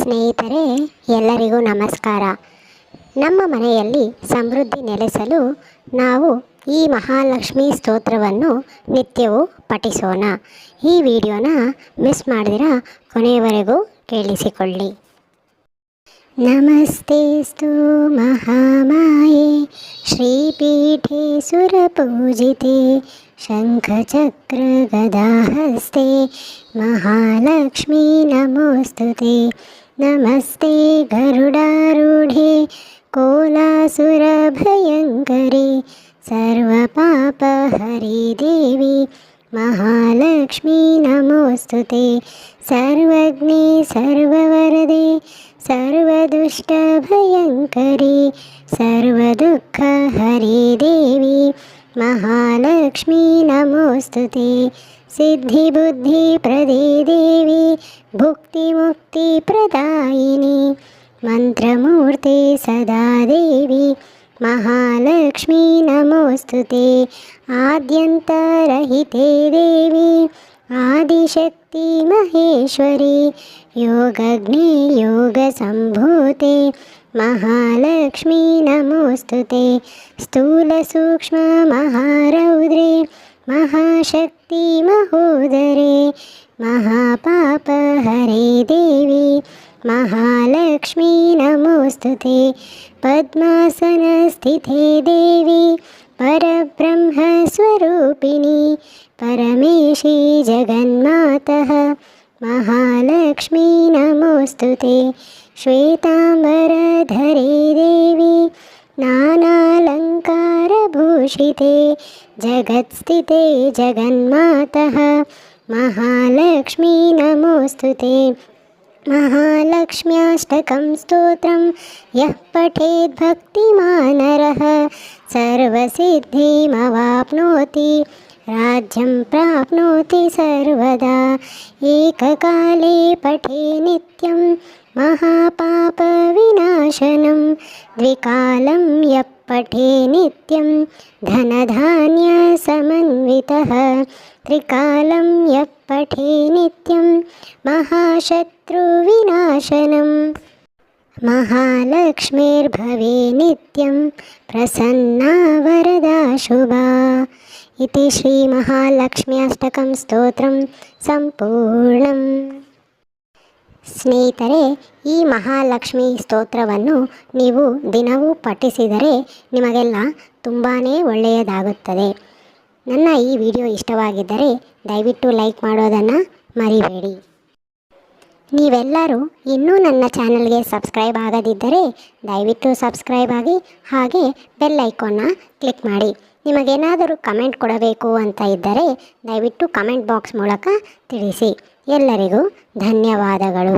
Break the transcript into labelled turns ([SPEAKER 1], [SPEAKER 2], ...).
[SPEAKER 1] ಸ್ನೇಹಿತರೆ, ಎಲ್ಲರಿಗೂ ನಮಸ್ಕಾರ. ನಮ್ಮ ಮನೆಯಲ್ಲಿ ಸಮೃದ್ಧಿ ನೆಲೆಸಲು ನಾವು ಈ ಮಹಾಲಕ್ಷ್ಮಿ ಸ್ತೋತ್ರವನ್ನು ನಿತ್ಯವೂ ಪಠಿಸೋಣ. ಈ ವಿಡಿಯೋನ ಮಿಸ್ ಮಾಡಿದಿರ ಕೊನೆಯವರೆಗೂ ಕೇಳಿಸಿಕೊಳ್ಳಿ. नमस्तेऽस्तु महामाये श्रीपीठे सुरपूजिते शङ्खचक्रगदाहस्ते महालक्ष्मी नमोऽस्तु ते नमस्ते गरुडारूढे कोलासुरभयङ्करे सर्वपापहरिदेवी महालक्ष्मी नमोऽस्तु ते सर्वज्ञे सर्ववरदे सर्वदुष्टभयङ्करे सर्वदुःखहरे देवी महालक्ष्मी नमोऽस्तु ते सिद्धिबुद्धिप्रदे देवी भुक्तिमुक्तिप्रदायिनी मन्त्रमूर्ते सदा देवी महालक्ष्मी नमोऽस्तु ते आद्यन्तरहिते देवी आदिशक्ति महेश्वरी योगज्ञे योगसम्भूते महालक्ष्मी नमोऽस्तु ते स्थूलसूक्ष्ममहारौद्रे महाशक्ति महोदरे महापापहरे देवी महालक्ष्मी नमोऽस्तु ते पद्मासनस्थिते देवी परब्रह्मस्वरूपिणी परमेशी जगन्मातः महालक्ष्मी नमोऽस्तु ते। श्वेताम्बरधरे देवी नानालङ्कारभूषिते जगत्स्थिते जगन्मातः महालक्ष्मी नमोऽस्तु ते। महालक्ष्म्याष्टकं स्तोत्रं यः पठेद्भक्तिमानरः सर्वसिद्धिमवाप्नोति राज्यं प्राप्नोति सर्वदा एककाले पठे नित्यं महापापविनाशनं द्विकालं यः पठे नित्यं धनधान्यसमन्वितः त्रिकालं यः पठे नित्यं महाशत्रुविनाशनं महालक्ष्मीर्भवे नित्यं प्रसन्ना वरदा शुभा इति ಶ್ರೀಮಹಾಲಕ್ಷ್ಮ್ಯಾಷ್ಟಕಂ ಸ್ತೋತ್ರಂ ಸಂಪೂರ್ಣಂ ಸ್ನೇಹಿತರೆ ಈ ಮಹಾಲಕ್ಷ್ಮಿ ಸ್ತೋತ್ರವನ್ನು ನೀವು ದಿನವೂ ಪಠಿಸಿದರೆ ನಿಮಗೆಲ್ಲ ತುಂಬಾ ಒಳ್ಳೆಯದಾಗುತ್ತದೆ ನನ್ನ ಈ ವಿಡಿಯೋ ಇಷ್ಟವಾಗಿದ್ದರೆ ದಯವಿಟ್ಟು ಲೈಕ್ ಮಾಡೋದನ್ನು ಮರಿಬೇಡಿ ನೀವೆಲ್ಲರೂ ಇನ್ನೂ ನನ್ನ ಚಾನಲ್ಗೆ ಸಬ್ಸ್ಕ್ರೈಬ್ ಆಗದಿದ್ದರೆ ದಯವಿಟ್ಟು ಸಬ್ಸ್ಕ್ರೈಬ್ ಆಗಿ ಹಾಗೆ ಬೆಲ್ ಐಕಾನ್ನ ಕ್ಲಿಕ್ ಮಾಡಿ. ನಿಮಗೇನಾದರೂ ಕಮೆಂಟ್ ಕೊಡಬೇಕು ಅಂತ ಇದ್ದರೆ ದಯವಿಟ್ಟು ಕಮೆಂಟ್ ಬಾಕ್ಸ್ ಮೂಲಕ ತಿಳಿಸಿ. ಎಲ್ಲರಿಗೂ ಧನ್ಯವಾದಗಳು.